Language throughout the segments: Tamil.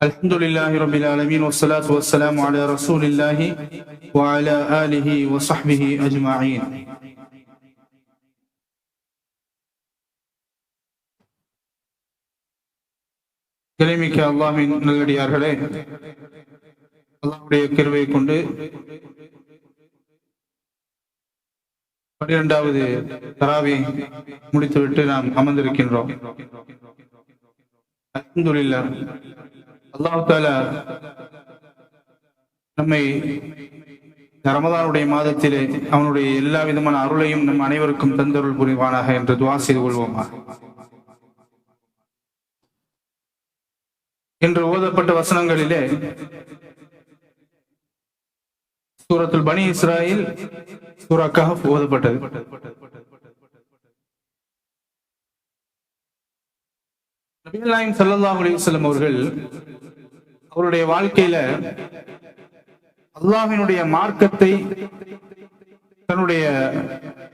الحمد لله رب العالمين والصلاة والسلام على رسول الله وعلى آله وصحبه أجمعين கிளைமிக்க அல்லாஹின் நல்லடியார்களே அல்லாஹ்வுடைய கிருவை கொண்டு பன்னிரெண்டாவது தராவை முடித்துவிட்டு நாம் அமர்ந்திருக்கின்றோம் அல்ஹம்துலில்லாஹ் அல்லாஹு தாலா நம்மை ரமதானுடைய மாதத்திலே அவனுடைய எல்லா விதமான அருளையும் நம் அனைவருக்கும் தந்தருள் புரிவானாக என்று துவா செய்து கொள்வோமா? என்று ஓதப்பட்ட வசனங்களிலே சூரத்துல் பனி இஸ்ராயில் சூரா கஹப் ஓதப்பட்டது. நபிகள் நாயகம் சல்லாஹ் அலைஹி வஸல்லம் அவர்கள் அவருடைய வாழ்க்கையில அல்லாஹினுடைய மார்க்கத்தை தன்னுடைய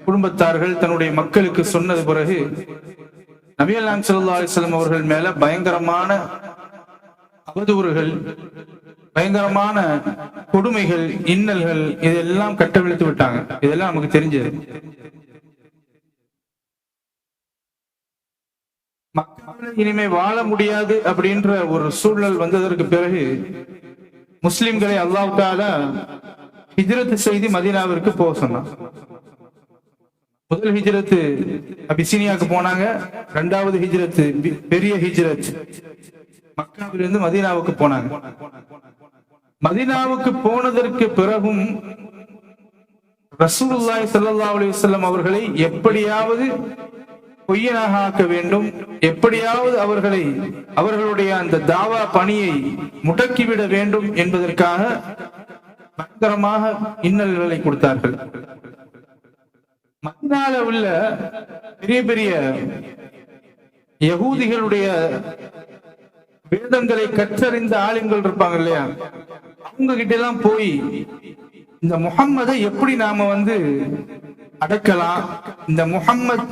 குடும்பத்தார்கள் தன்னுடைய மக்களுக்கு சொன்னது பிறகு நபிகள் நாயகம் ஸல்லல்லாஹு அவர்கள் மேல பயங்கரமான அவதூறுகள் பயங்கரமான கொடுமைகள் இன்னல்கள் இதெல்லாம் கட்டவிழ்த்து விட்டாங்க. இதெல்லாம் நமக்கு தெரிஞ்சது. மக்கள் இனிமே வாழ முடியாது அப்படின்ற ஒரு சூழல் வந்ததற்கு பிறகு முஸ்லிம்களை அல்லாவுக்கால ஹிஜ்ரத் செய்தி மதீனாவிற்கு போக சொன்னான். முதல் ஹிஜ்ரத்து அபிசினியாவுக்கு போனாங்க. இரண்டாவது ஹிஜ்ரத்து பெரிய ஹிஜ்ரத் மக்காவிலிருந்து மதீனாவுக்கு போனாங்க. மதீனாவுக்கு போனதற்கு பிறகும் ரசூல்லாய் சல்லா அலைஹி அவர்களை எப்படியாவது பொய்யனாக ஆக்க வேண்டும். எப்படியாவது அவர்களை அவர்களுடைய அந்த தாவா பணியை முடக்கிவிட வேண்டும் என்பதற்காக பயங்கரமாக இன்னல்களை கொடுத்தார்கள். மதினால உள்ள பெரிய பெரிய யகூதிகளுடைய வேதங்களை கற்றறிந்த ஆளுங்கள் இருப்பாங்க இல்லையா? அவங்க கிட்ட எல்லாம் போய் இந்த முகம்மதை எப்படி நாம வந்து அடக்கலாம்? இந்த முகம்மத்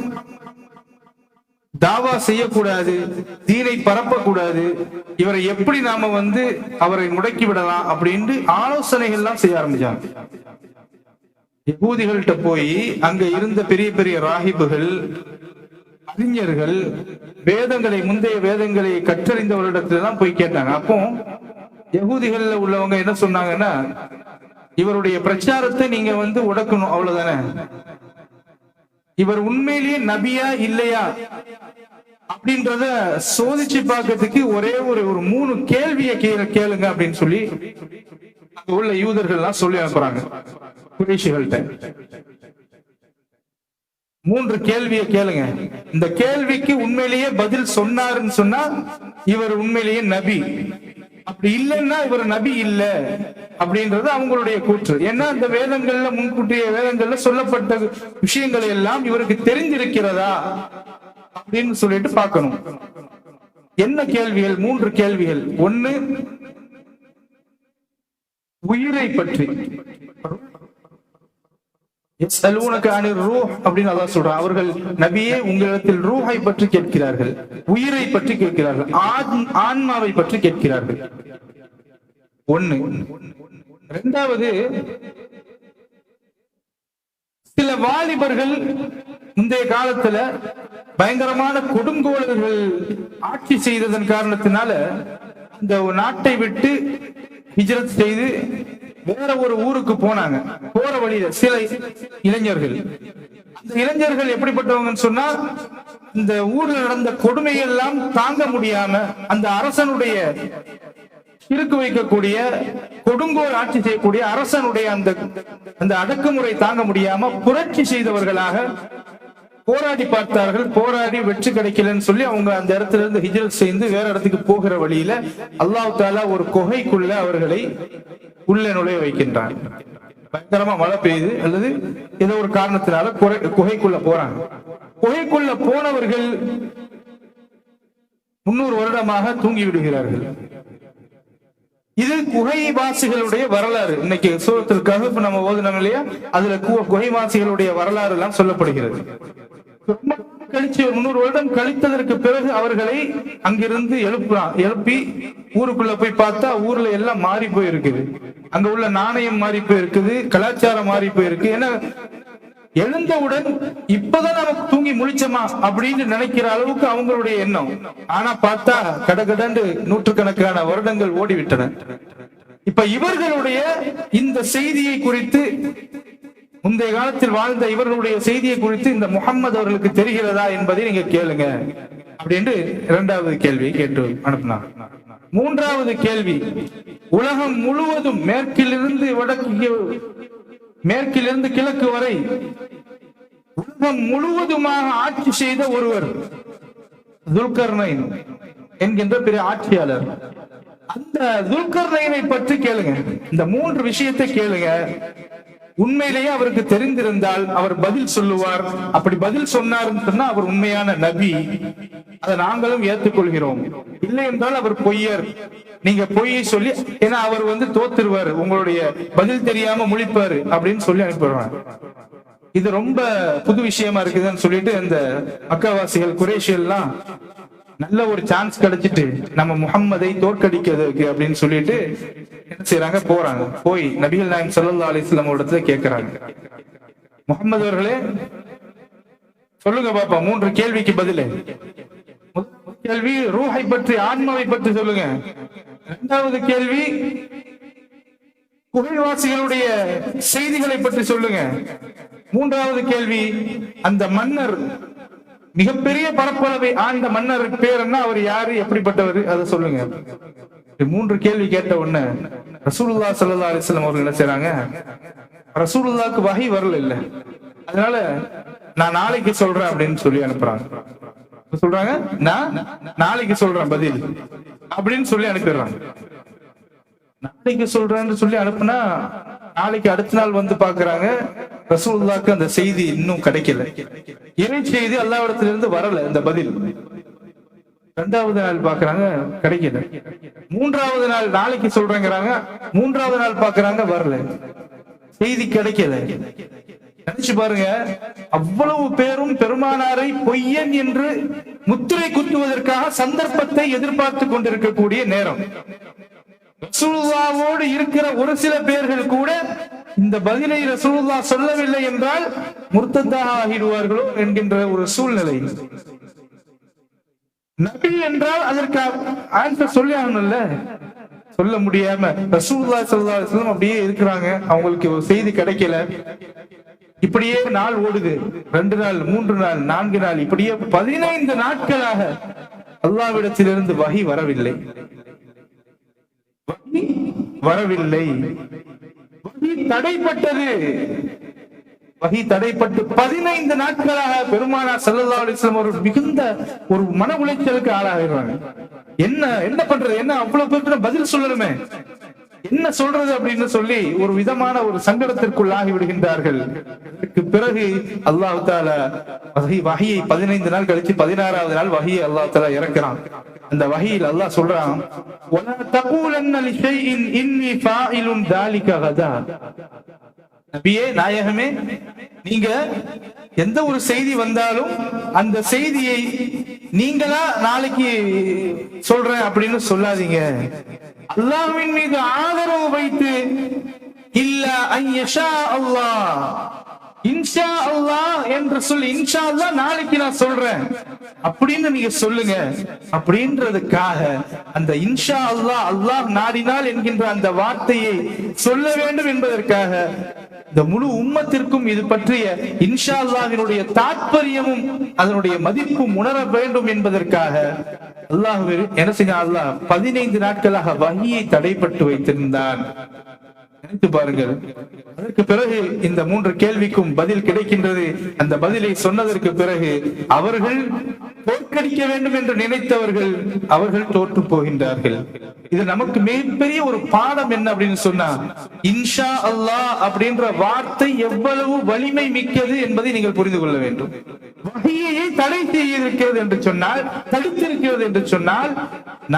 தாவா செய்யக்கூடாது தீனை பரப்பக்கூடாது இவரை எப்படி நாம வந்து அவரை முடக்கி விடலாம் அப்படின்ட்டு ஆலோசனைகள்லாம் செய்ய ஆரம்பிச்சாங்க. யகூதிகள்கிட்ட போய் அங்க இருந்த பெரிய பெரிய ராகிபுகள் அறிஞர்கள் வேதங்களை முந்தைய வேதங்களை கற்றறிந்தவரிடத்துல தான் போய் கேட்டாங்க. அப்போ யகூதிகள்ல உள்ளவங்க என்ன சொன்னாங்கன்னா இவருடைய பிரச்சாரத்தை நீங்க வந்து உடக்கணும் அவ்வளவுதானே? இவர் உண்மையிலேயே நபியா இல்லையா? அப்படின்றத சோதிச்சு பார்க்கறதுக்கு ஒரே ஒரு ஒரு மூணு கேள்வியை கே- கேளுங்க அப்படின்னு சொல்லி அங்க உள்ள யூதர்கள் எல்லாம் சொல்லி அனுப்புறாங்க. குறைஷிகள்கிட்ட மூன்று கேள்வியை கேளுங்க. இந்த கேள்விக்கு உண்மையிலேயே பதில் சொன்னாருன்னு சொன்னா இவர் உண்மையிலேயே நபி. அப்படி இல்லைன்னா இவர் நபி இல்ல அப்படின்றது அவங்களுடைய கூற்று. ஏன்னா அந்த வேதங்கள்ல முன்கூட்டிய வேதங்கள்ல சொல்லப்பட்ட விஷயங்கள் எல்லாம் இவருக்கு தெரிஞ்சிருக்கிறதா அப்படின்னு சொல்லிட்டு பார்க்கணும். என்ன கேள்விகள்? மூன்று கேள்விகள். ஒண்ணு உயிரை பற்றி. அப்படின்னு அல்லாஹ் சொல்றான். அவர்கள் நபியே உங்களிடத்தில் ரூஹை பற்றி கேட்கிறார்கள் உயிரை பற்றி கேட்கிறார்கள் ஆன்மாவை பற்றி கேட்கிறார்கள். ஒண்ணு. இரண்டாவது சில வாலிபர்கள் முந்தைய காலத்துல பயங்கரமான கொடுங்கோளர்கள் ஆட்சி செய்ததன் காரணத்தினால இந்த நாட்டை விட்டு ஹிஜரத் செய்து வேற ஒரு ஊருக்கு போனாங்க. போற வழியில சில இளைஞர்கள். அந்த இளைஞர்கள் எப்படிப்பட்டவங்கன்னு சொன்னா இந்த ஊர்ல நடந்த கொடுமையெல்லாம் தாங்க முடியாம அந்த அரசனுடைய இருக்கு வைக்கக்கூடிய கொடுங்கோல் ஆட்சி செய்யக்கூடிய அரசனுடைய அந்த அந்த அடக்குமுறை தாங்க முடியாம புரட்சி செய்தவர்களாக போராடி பார்த்தார்கள் போராடி வெற்றி கிடைக்கலன்னு சொல்லி அவங்க அந்த இடத்துல இருந்து ஹிஜ்ரத் செய்து வேற இடத்துக்கு போகிற வழியில அல்லாஹ் தாலா ஒரு குகைக்குள்ள அவர்களை உள்ளே நுழைய வைக்கின்றான். பயங்கரமா மழை பெய்யுது அல்லது ஏதோ ஒரு காரணத்தினால குகைக்குள்ள போறாங்க. குகைக்குள்ள போனவர்கள் முன்னூறு வருடமாக தூங்கி விடுகிறார்கள். இது குகைவாசிகளுடைய வரலாறு. இன்னைக்கு சூரத்தில் கஹப் நம்ம ஓதுனோம் இல்லையா? அதுல கு- குகைவாசிகளுடைய வரலாறு எல்லாம் சொல்லப்படுகிறது. கழிச்சு முன்னூறு வருடம் கழித்ததற்கு பிறகு அவர்களை அங்கிருந்து எழுப்புறான் எழுப்பி ஊருக்குள்ள போய் பார்த்தா ஊர்ல எல்லாம் மாறி போயிருக்குது. அங்க உள்ள நாணயம் மாறி போயிருக்குது கலாச்சாரம் மாறி போயிருக்கு. ஏன்னா எழுந்தவுடன் இப்பதான் நமக்கு தூங்கி முழிச்சோமா அப்படின்னு நினைக்கிற அளவுக்கு அவங்களுடைய எண்ணம். ஆனா பார்த்தா கடகடண்டு நூற்றுக்கணக்கான வருடங்கள் ஓடிவிட்டன. இப்ப இவர்களுடைய இந்த செய்தியை குறித்து முந்தைய காலத்தில் வாழ்ந்த இவர்களுடைய செய்தியை குறித்து இந்த முகம்மது அவர்களுக்கு தெரிகிறதா என்பதை நீங்க கேளுங்க. அப்படின்ட்டு இரண்டாவது கேள்வி கேட்டு அனுப்பினார். மூன்றாவது கேள்வி உலகம் முழுவதும் மேற்கிலிருந்து வடக்கு மேற்கிலிருந்து கிழக்கு வரை உலகம் முழுவதுமாக ஆட்சி செய்த ஒருவர் துல்கர்ணைன் என்கின்ற பெரிய ஆட்சியாளர். அந்த துல்கர்ணைனை பற்றி கேளுங்க. இந்த மூன்று விஷயத்தை கேளுங்க. உண்மையிலேயே அவருக்கு தெரிந்திருந்தால் அவர் பதில் சொல்லுவார். அப்படி பதில் சொன்னாருன்னு சொன்னா அவர் உண்மையான நபி. அதை நாங்களும் ஏற்றுக்கொள்கிறோம். இல்லை என்றால் அவர் பொய்யர். நீங்க பொய்யை சொல்லி ஏன்னா அவர் வந்து தோத்துருவார். உங்களுடைய பதில் தெரியாம முழிப்பாரு அப்படின்னு சொல்லி அனுப்பிடுவாங்க இது ரொம்ப புது விஷயமா இருக்குதுன்னு சொல்லிட்டு இந்த குறைஷியல் குரேஷியெல்லாம் நல்ல ஒரு சான்ஸ் கிடைச்சிட்டு நம்ம முகம்மதை தோற்கடிக்கிறதுக்கு அப்படின்னு சொல்லிட்டு என்ன செய்யறாங்க போறாங்க. போய் நபிகள் நாயம் சல்லா அலிஸ்லாம் இடத்துல கேட்கிறாங்க. முகமது அவர்களே சொல்லுங்க பாப்பா மூன்று கேள்விக்கு பதில். கேள்வி ரூஹை பற்றி ஆன்மாவை பற்றி சொல்லுங்க. இரண்டாவது கேள்வி குகைவாசிகளுடைய செய்திகளை பற்றி சொல்லுங்க. மூன்றாவது கேள்வி அந்த மன்னர் மிகப்பெரிய பரப்பளவை ஆண்ட மன்னர் பேர் என்ன? அவர் யாரு? எப்படிப்பட்டவர்? அதை சொல்லுங்க. மூன்று கேள்வி கேட்ட உடனே ரசூலுல்லா சல்லா அலிஸ்லாம் அவர்கள் என்ன செய்றாங்க? ரசூலுல்லாக்கு வகை வரல இல்ல. அதனால நான் நாளைக்கு சொல்றேன் அப்படின்னு சொல்லி அனுப்புறாங்க. சொல்றாங்க நான் நாளைக்கு சொல்றேன் பதில் அப்படின்னு சொல்லி அனுப்பிடுறாங்க. நாளைக்கு சொல்றேன்னு சொல்லி அனுப்புனா நாளைக்கு அடுத்த நாள் வந்து பாக்குறாங்க ரசூல்லாக்கு அந்த செய்தி இன்னும் கிடைக்கல. இறை செய்தி அல்லாவிடத்துல இருந்து வரல இந்த பதில். ரெண்டாவது நாள் பாக்குறாங்க கிடைக்கல. மூன்றாவது நாள் நாளைக்கு சொல்றேங்கிறாங்க மூன்றாவது நாள் பாக்குறாங்க வரல. செய்தி கிடைக்கல. நினைச்சு பாருங்க அவ்வளவு பேரும் பெருமானாரை பொய்யன் என்று முத்திரை குத்துவதற்காக சந்தர்ப்பத்தை எதிர்பார்த்து கொண்டிருக்கக்கூடிய நேரம். ரசூலுல்லாவோடு இருக்கிற ஒரு சில பேர்கள் கூட இந்த பதிலை ரசூலுல்லா சொல்லவில்லை என்றால் முர்த்ததாக ஆகிடுவார்களோ என்கின்ற ஒரு சூழ்நிலை. நபி என்றால் அதற்கு ஆன்சர் சொல்லி ஆகணும்ல? சொல்ல முடியாம. ரசூல்லா சல்லா அலைஹி அப்படியே இருக்கிறாங்க. அவங்களுக்கு ஒரு செய்தி கிடைக்கல. இப்படியே நாள் ஓடுது. ரெண்டு நாள் மூன்று நாள் நான்கு நாள் இப்படியே பதினைந்து நாட்களாக அல்லாவிடத்திலிருந்து வகி வரவில்லை. வரவில்லை. வகி தடைப்பட்டது. வகி தடைப்பட்டு பதினைந்து நாட்களாக பெருமானா சல்லல்லா அலிஸ்லாம் அவர்கள் மிகுந்த ஒரு மன உளைச்சலுக்கு ஆளாகிறாங்க என்ன என்ன பண்றது? என்ன அவ்வளவு பேருக்கு பதில் சொல்லணுமே? என்ன சொல்றது அப்படின்னு சொல்லி ஒரு விதமான ஒரு சங்கடத்திற்குள் ஆகி விடுகின்றார்கள் அதற்கு பிறகு அல்லாஹ் தாலா வகை வகையை பதினைந்து நாள் கழிச்சு பதினாறாவது நாள் வகையை அல்லாஹ் தாலா இறக்குறான். அந்த வகையில் அல்லாஹ் சொல்றான் "வலா நபியே நாயகமே நீங்க எந்த ஒரு செய்தி வந்தாலும் அந்த செய்தியை நீங்களா நாளைக்கு சொல்றேன் அப்படின்னு சொல்லாதீங்க. அல்லாஹ்வின் மீது ஆதரவு வைத்து இல்ல ஐயஷா அல்லாஹ். இன்ஷா அல்லாஹ் என்று சொல்லி இன்ஷா அல்லாஹ் நாளைக்கு நான் சொல்றேன். அப்படின்னு நீங்க சொல்லுங்க. அப்படின்றதுக்காக அந்த இன்ஷா அல்லாஹ் அல்லாஹ் நாடினால் என்கின்ற அந்த வார்த்தையை சொல்ல வேண்டும் என்பதற்காக இந்த முழு உம்மத்திற்கும் இது பற்றிய இன்ஷா அல்லாஹினுடைய தாற்பயமும் அதனுடைய மதிப்பும் உணர வேண்டும் என்பதற்காக அல்லாஹ் என்ன செய்ய அல்லாஹ் பதினைந்து நாட்களாக வங்கியை தடைப்பட்டு வைத்திருந்தான். நினைத்து பாருங்கள். அதற்கு பிறகு இந்த மூன்று கேள்விக்கும் பதில் கிடைக்கின்றது. அந்த பதிலை சொன்னதற்கு பிறகு அவர்கள் தோற்கடிக்க வேண்டும் என்று நினைத்தவர்கள் அவர்கள் தோற்று போகின்றார்கள். இது நமக்கு மிகப்பெரிய ஒரு பாடம் என்ன அப்படின்னு சொன்னா இன்ஷா அல்லாஹ் அப்படின்ற வார்த்தை எவ்வளவு வலிமை மிக்கது என்பதை நீங்கள் புரிந்து கொள்ள வேண்டும். வகையை தடை செய்திருக்கிறது என்று சொன்னால் தடுத்திருக்கிறது என்று சொன்னால்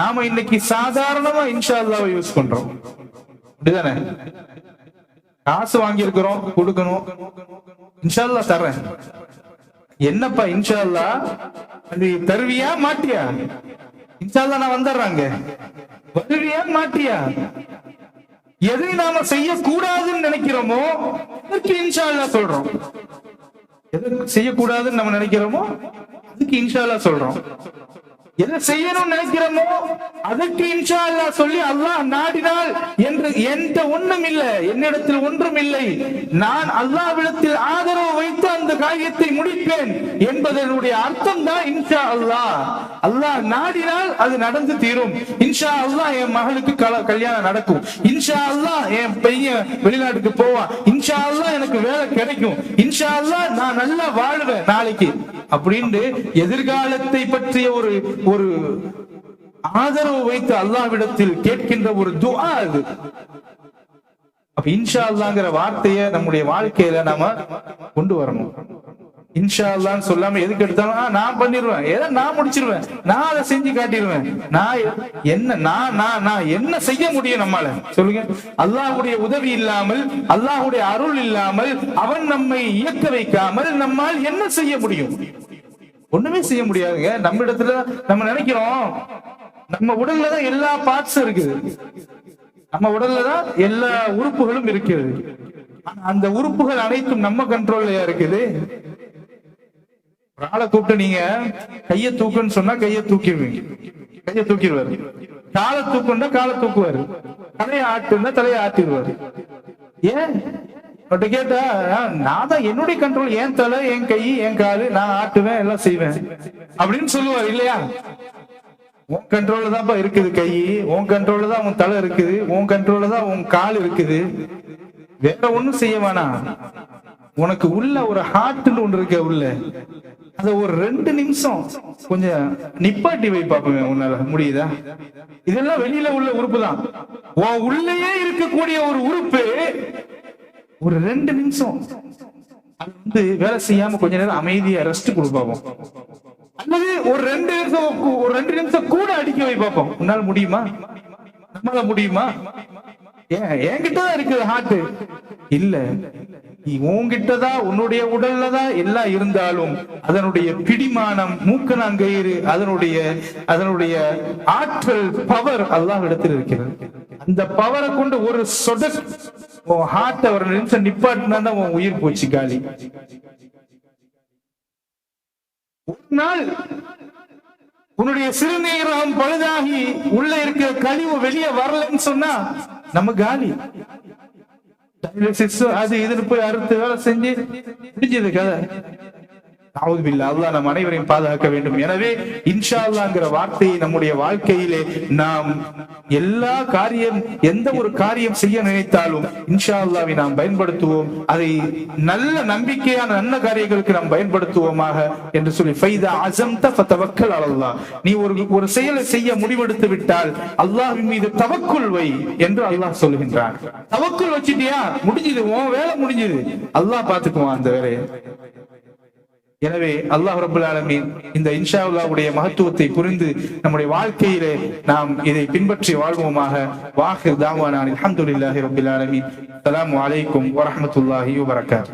நாம இன்னைக்கு சாதாரணமா இன்ஷா அல்லாவை யூஸ் பண்றோம். அப்படிதானே? காசு வாங்கி இருக்கிறோம் கொடுக்கணும். இன்ஷால்லா தர்றேன். என்னப்பா இன்ஷா அல்லாஹ் அது தருவியா மாட்டியா? இன்ஷா அல்லாஹ் நான் வந்துடுறாங்க வருவியா மாட்டியா? எதை நாம செய்யக்கூடாதுன்னு நினைக்கிறோமோ அதுக்கு இன்ஷா சொல்றோம். எதை செய்யக்கூடாதுன்னு நம்ம நினைக்கிறோமோ அதுக்கு இன்ஷா அல்லாஹ் சொல்றோம். எதை செய்யணும்னு நினைக்கிறோமோ அதுக்கு இன்ஷா அல்லாஹ் சொல்லி அல்லாஹ் நாடினால் என்று எந்த ஒண்ணும் இல்லை என்னிடத்தில் ஒன்றும் இல்லை. நான் அல்லாவிடத்தில் ஆதரவு வைத்து அந்த காரியத்தை முடிப்பேன் என்பதனுடைய அர்த்தம் தான் இன்ஷா அல்லாஹ் அல்லாஹ் நாடினால் அது நடந்து தீரும். இன்ஷா அல்லாஹ் என் மகளுக்கு கல்யாணம் நடக்கும். இன்ஷா அல்லாஹ் என் பையன் வெளிநாட்டுக்கு போவான். இன்ஷா அல்லாஹ் எனக்கு வேலை கிடைக்கும். இன்ஷா அல்லாஹ் நான் நல்லா வாழ்வேன் நாளைக்கு. அப்படின்னு எதிர்காலத்தை பற்றிய ஒரு ஒரு ஆதரவு வைத்து அல்லாவிடத்தில் கேட்கின்ற ஒரு துவா அது. அப்ப இன்ஷா அல்லாங்கிற வார்த்தையை நம்முடைய வாழ்க்கையில நாம கொண்டு வரணும். இன்ஷா அல்லான்னு சொல்லாம எதுக்கு எடுத்தாலும் நான் பண்ணிடுவேன் ஏதோ நான் முடிச்சிருவேன். நான் அதை செஞ்சு காட்டிடுவேன். நான் என்ன நான் நான் நான் என்ன செய்ய முடியும் நம்மால? சொல்லுங்க. அல்லாஹுடைய உதவி இல்லாமல் அல்லாஹுடைய அருள் இல்லாமல் அவன் நம்மை இயக்க வைக்காமல் நம்மால் என்ன செய்ய முடியும்? ஒண்ணுமே செய்ய முடியாதுங்க. நம்ம இடத்துல நம்ம நினைக்கிறோம் நம்ம உடல்ல தான் எல்லா பார்ட்ஸும் இருக்குது. நம்ம உடல்ல தான் எல்லா உறுப்புகளும் இருக்குது. அந்த உறுப்புகள் அனைத்தும் நம்ம கண்ட்ரோல்லையா இருக்குது? ஒரு ஆளை கூப்பிட்டு நீங்க கைய தூக்குன்னு சொன்னா கைய தூக்கிடுவீங்க. கைய தூக்கிடுவாரு. காலை தூக்குன்னா காலை தூக்குவாரு. தலையை ஆட்டுன்னா தலையை ஆட்டிடுவாரு. ஏன்? அவர்கிட்ட கேட்டா நான் தான் என்னுடைய கண்ட்ரோல் என் தலை என் கை என் காலு நான் ஆட்டுவேன் எல்லாம் செய்வேன். அப்படின்னு சொல்லுவார் இல்லையா? உன் கண்ட்ரோல்ல தான்ப்பா இருக்குது கை உன் கண்ட்ரோல்ல தான் உன் தலை இருக்குது உன் கண்ட்ரோல்ல தான் உன் கால் இருக்குது. வேற ஒண்ணும் செய்ய வேணாம். உனக்கு உள்ள ஒரு ஹார்ட்னு ஒன்று இருக்க உள்ள. அத ஒரு ரெண்டு நிமிஷம் கொஞ்சம் நிப்பாட்டி வை பாப்போமே உன்னால. முடியுதா? இதெல்லாம் வெளியில உள்ள உறுப்பு தான் உன் உள்ளேயே இருக்கக்கூடிய ஒரு உறுப்பு ஒரு ரெண்டு நிமிஷம். அது வந்து வேலை செய்யாம கொஞ்ச நேரம் அமைதியா ரெஸ்ட் கொடுப்பாவோம் அல்லது ஒரு ரெண்டு நிமிஷம் ஒரு ரெண்டு நிமிஷம் கூட அடிக்க வை பார்ப்போம் உன்னால முடியுமா? நம்மளால முடியுமா? ஏன் என்கிட்ட தான் இருக்குது ஹார்ட் இல்ல. நீ உன்கிட்ட உன்னுடைய உடல்ல தான் எல்லாம் இருந்தாலும் அதனுடைய பிடிமானம் மூக்கணாங்கயிறு அதனுடைய அதனுடைய ஆற்றல் பவர் அல்லாஹ் இடத்தில் இருக்கிறது. அந்த பவரை கொண்டு ஒரு சொட உன் ஹார்ட் ஒரு நிமிஷம் நிப்பாட்டினா தான் உன் உயிர் போச்சு காலி. ஒரு நாள் உன்னுடைய சிறுநீரகம் பழுதாகி உள்ள இருக்கிற கழிவு வெளியே வரலன்னு சொன்னா நம்ம காலி. அது இதுன்னு போய் அறுத்து வேலை செஞ்சு முடிஞ்சது கதை. அல்லாஹ் நம் அனைவரையும் பாதுகாக்க வேண்டும். எனவே இன்ஷா அல்லாஹ்ங்கிற வார்த்தையை நம்முடைய வாழ்க்கையிலே நாம் எல்லா காரியம் எந்த ஒரு காரியம் செய்ய நினைத்தாலும் இன்ஷா அல்லாவை நாம் பயன்படுத்துவோம். அதை நல்ல நம்பிக்கையான நல்ல காரியங்களுக்கு நாம் பயன்படுத்துவோமாக என்று சொல்லி ஃபைதா அசம்த ஃபதவக்கல் அலல்லாஹ். நீ ஒரு ஒரு செயலை செய்ய முடிவெடுத்து விட்டால் அல்லாஹ்வின் மீது தவக்குள் வை என்று அல்லாஹ் சொல்லுகின்றான். தவக்குள் வச்சிட்டியா? முடிஞ்சது உன் வேலை முடிஞ்சது. அல்லாஹ் பாத்துக்குவான் அந்த வேலையை. எனவே அல்லாஹ் ரபுல் ஆலமின் இந்த இன்ஷா அல்லாஹ்வுடைய மகத்துவத்தை புரிந்து நம்முடைய வாழ்க்கையிலே நாம் இதை பின்பற்றி வாழ்வோமாக. வாஹிர் தாவானான் அல்ஹம்துலில்லாஹி ரபுல் ஆலமின். அலாம் வலைக்கும் வரமத்துல்லாஹி வரகாத்